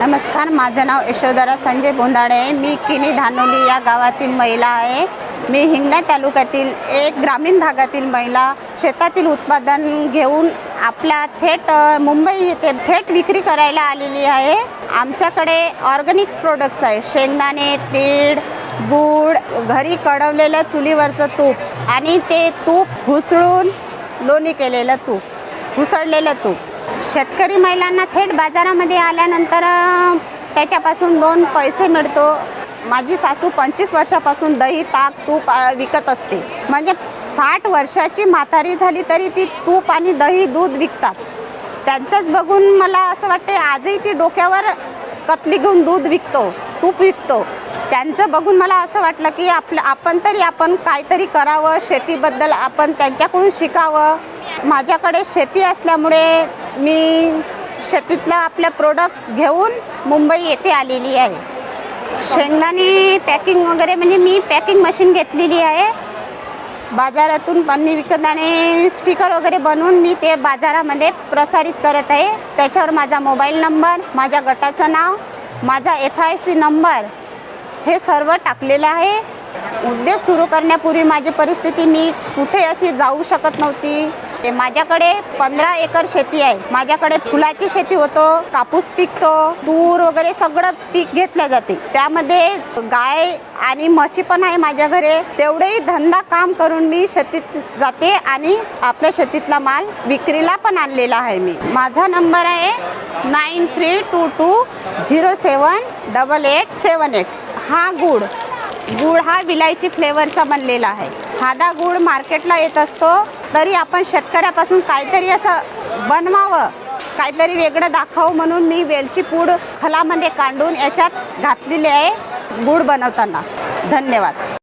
नमस्कार माझं नाव यशोधरा संजय बोंदाडे आहे. मी किनी धानोली या गावातील महिला आहे. मी हिंगणा तालुक्यातील एक ग्रामीण भागातील महिला. शेतातील उत्पादन घेऊन आपला थेट मुंबई येथे थेट विक्री करायला आलेली आहे. आमच्याकडे ऑर्गॅनिक प्रोडक्ट्स आहे. शेंगदाणे तीळ गूळ घरी कडवलेलं चुलीवरचं तूप आणि ते तूप घुसळून लोणी केलेलं तूप घुसळलेलं तूप. शेतकरी महिलांना थेट बाजारामध्ये आल्यानंतर त्याच्यापासून दोन पैसे मिळतो. माझी सासू पंचवीस वर्षापासून दही ताक तूप विकत असते. म्हणजे साठ वर्षाची म्हातारी झाली तरी ती तूप आणि दही दूध विकतात. त्यांचंच बघून मला असं वाटते आजही ती डोक्यावर कतली घेऊन दूध विकतो तूप विकतो. त्यांचं बघून मला असं वाटलं की आपलं आपण तरी आपण काहीतरी करावं शेतीबद्दल आपण त्यांच्याकडून शिकावं. माझ्याकडे शेती असल्यामुळे मी शेतीतला आपलं प्रोडक्ट घेऊन मुंबई येथे आलेली आहे. शेंगदाणे पॅकिंग वगैरे म्हणजे मी पॅकिंग मशीन घेतलेली आहे. बाजारातून पन्नी विकत आणि स्टिकर वगैरे बनवून मी ते बाजारामध्ये प्रसारित करत आहे. त्याच्यावर माझा मोबाईल नंबर माझ्या गटाचं नाव माझा एफ आय सी नंबर हे सर्व टाकलेलं आहे. उद्योग सुरू करण्यापूर्वी माझी परिस्थिती मी कुठे अशी जाऊ शकत नव्हती. माझ्याकडे पंधरा एकर शेती आहे. माझ्याकडे फुलाची शेती होतो कापूस पिकतो तूर वगैरे सगळं पीक घेतलं जाते. त्यामध्ये गाय आणि म्हशी पण आहे माझ्या घरी. तेवढेही धंदा काम करून मी शेतीत जाते आणि आपल्या शेतीतला माल विक्रीला पण आणलेला आहे मी. माझा नंबर आहे nine three two two zero seven double eight seven eight. हा गुड गुळ हा विलायची फ्लेवरचा बनलेला आहे. साधा गुळ मार्केटला येत असतो तरी आपण शेतकऱ्यापासून काहीतरी असं बनवावं काहीतरी वेगळं दाखवू म्हणून मी वेलची पूड खलामध्ये कांडून याच्यात घातलेली आहे गुळ बनवताना. धन्यवाद.